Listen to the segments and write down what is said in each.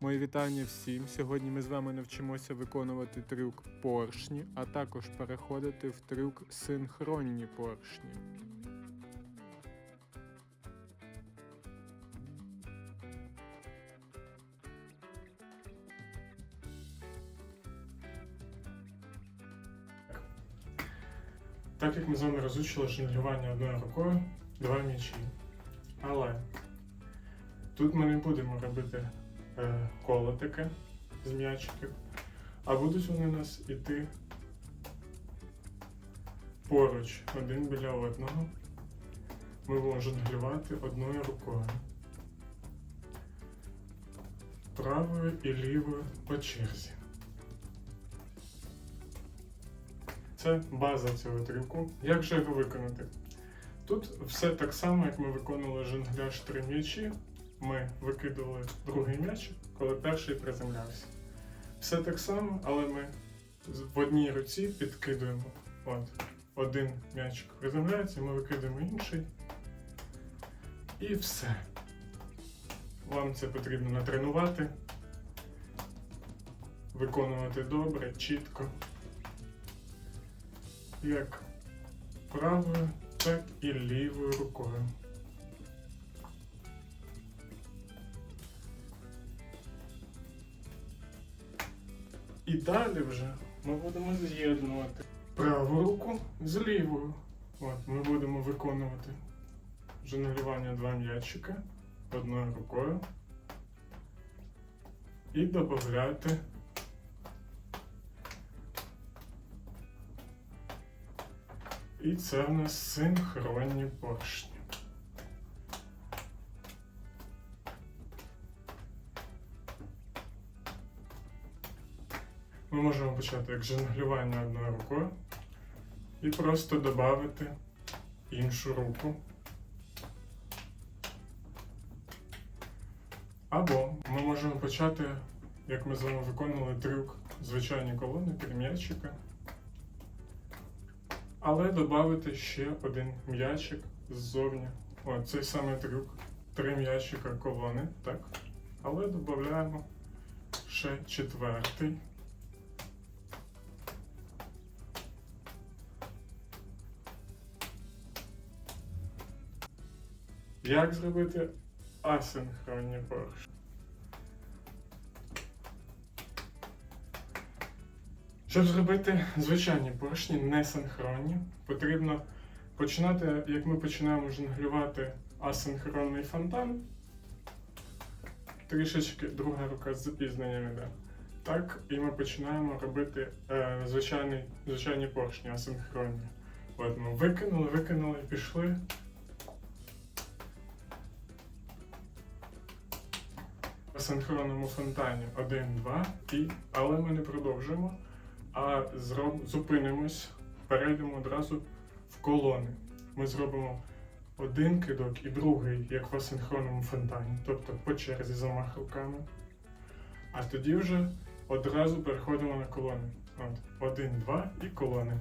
Мої вітання всім. Сьогодні ми з вами навчимося виконувати трюк поршні, а також переходити в трюк синхронні поршні. Так як ми з вами розучили жонглювання одною рукою, два м'ячі. Але тут ми не будемо робити е, коло таке з м'ячиків, а будуть вони у нас іти поруч один біля одного. Ми будемо жонглювати одною рукою. Правою і лівою по черзі. Це база цього трюку. Як же його виконати? Тут все так само, як ми виконували жонгляж три м'ячі. Ми викидували другий м'яч, коли перший приземлявся. Все так само, але ми в одній руці підкидуємо. От, один м'ячик приземляється, ми викидаємо інший. І все. Вам це потрібно натренувати, виконувати добре, чітко. Як правою, так і лівою рукою. І далі вже ми будемо з'єднувати праву руку з лівою. От, ми будемо виконувати жонглювання два м'ячика одною рукою і додати І це в нас синхронні поршні. Ми можемо почати як жонглювання одною рукою і просто додати іншу руку. Або ми можемо почати, як ми з вами виконували трюк звичайні колони, три м'ячика. Але додати ще один м'ячик ззовні. О, цей самий трюк. Три м'ячика колони, так. Але додаємо ще четвертий. Як зробити асинхронні поршні? Щоб зробити звичайні поршні несинхронні, потрібно починати, як ми починаємо жонглювати асинхронний фонтан. Трішечки друга рука з запізненням іде. Так, і ми починаємо робити е, звичайний, звичайні поршні асинхронні. От викинули, викинули, пішли. Асинхронному фонтані 1, 2 і. Але ми не продовжуємо а зроб... зупинимось, перейдемо одразу в колони. Ми зробимо один кидок і другий, як в асинхронному фонтані, тобто по черзі замах руками. А тоді вже одразу переходимо на колони. От, один, два і колони.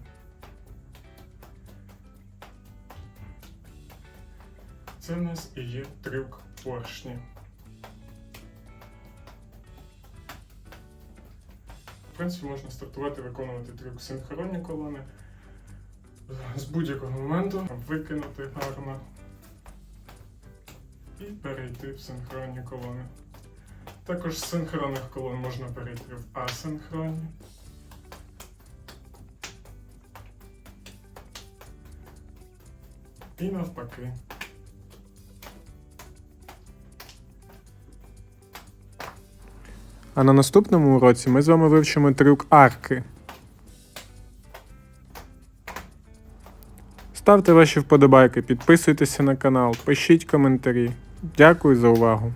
Це в нас і є трюк поршні. В принципі, можна стартувати виконувати трюк синхронні колони з будь-якого моменту, викинути гарно і перейти в синхронні колони. Також з синхронних колон можна перейти в асинхронні. І навпаки. А на наступному уроці ми з вами вивчимо трюк арки. Ставте ваші вподобайки, підписуйтеся на канал, пишіть коментарі. Дякую за увагу!